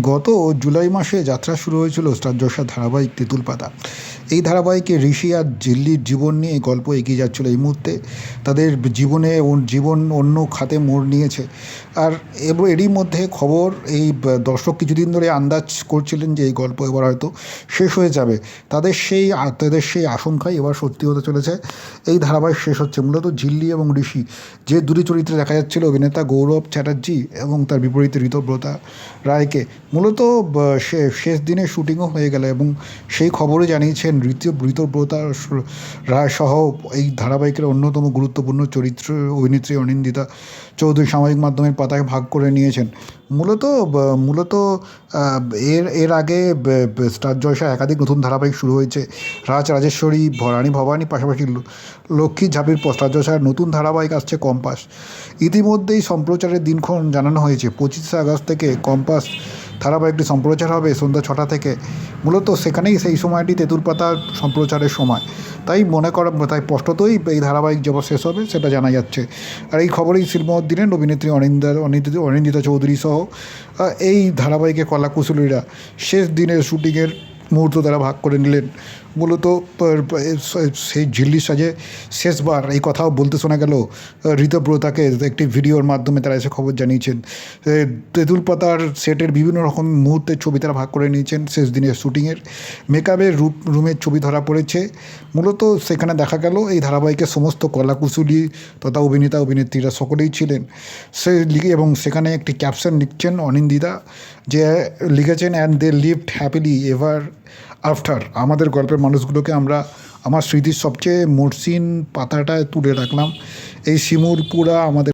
গত জুলাই মাসে যাত্রা শুরু হয়েছিল স্টার ধারাবাহিক তেঁতুল পাতা এই ধারাবাহিকে ঋষি আর জিল্লির জীবন নিয়ে গল্প এগিয়ে যাচ্ছিল এই মুহূর্তে। তাদের জীবনে জীবন অন্য খাতে মোড় নিয়েছে। আর এবং, এরই মধ্যে খবর, এই দর্শক কিছুদিন ধরে আন্দাজ করছিলেন যে এই গল্প এবার হয়তো শেষ হয়ে যাবে। তাদের সেই তাদের সেই আশঙ্কাই এবার সত্যি হতে চলেছে। এই ধারাবাহিক শেষ হচ্ছে। মূলত ঝিল্লি এবং ঋষি যে দুটি চরিত্রে দেখা যাচ্ছিল, অভিনেতা গৌরব চ্যাটার্জি এবং তার বিপরীতে ঋতব্রতা রায়কে। মূলত শেষ দিনে শুটিংও হয়ে গেল এবং সেই খবরে জানিয়েছেন ঋত ঋতব্রতা রায় সহ এই ধারাবাহিকের অন্যতম গুরুত্বপূর্ণ চরিত্র অভিনেত্রী অনিন্দিতা চৌধুরী সামাজিক মাধ্যমের পাতায় ভাগ করে নিয়েছেন। মূলত মূলত এর এর আগে স্টার জলসা একাধিক নতুন ধারাবাহিক শুরু হয়েছে। রাজ রাজেশ্বরী, ভরানী ভবানী পাশাপাশি লক্ষ্মী ঝাঁপির পর স্টার জলসার নতুন ধারাবাহিক আসছে কম্পাস। ইতিমধ্যেই সম্প্রচারের দিনক্ষণ জানানো হয়েছে। পঁচিশে আগস্ট থেকে কম্পাস ধারাবাহিকটি সম্প্রচার হবে সন্ধ্যা ছটা থেকে। মূলত সেখানেই সেই সময়টি তেঁতুল পাতা সম্প্রচারের সময়। তাই মনে করা, তাই স্পষ্টতই এই ধারাবাহিক যখন শেষ হবে সেটা জানা যাচ্ছে। আর এই খবরেই শিল্পদ্দিনের অভিনেত্রী অনিন্দা, অনিন্দিতা অনিন্দিতা চৌধুরী সহ এই ধারাবাহিকের কলাকুশলীরা শেষ দিনের শুটিংয়ের মুহূর্ত তারা ভাগ করে নিলেন। মূলত সেই ঝিল্লির সাজে শেষবার এই কথাও বলতে শোনা গেল ঋতব্রতাকে একটি ভিডিওর মাধ্যমে তারা এসে খবর জানিয়েছেন। তেঁতুল পাতার সেটের বিভিন্ন রকম মুহূর্তের ছবি তারা ভাগ করে নিয়েছেন শেষ দিনের শুটিংয়ের। মেকআপের রূপ রুমের ছবি ধরা পড়েছে। মূলত সেখানে দেখা গেল, এই ধারাবাহিকের সমস্ত কলাকুশলী তথা অভিনেতা, অভিনেত্রীরা সকলেই ছিলেন। সে লিখে, এবং সেখানে একটি ক্যাপশন লিখছেন অনিন্দিতা যে লিখেছেন and they lived happily ever after আমাদের গল্পের মানুষগুলোকে আমরা, আমার স্মৃতির সবচেয়ে মসৃণ পাতাটায় তুলে রাখলাম। এই শিমুরপুরা আমাদের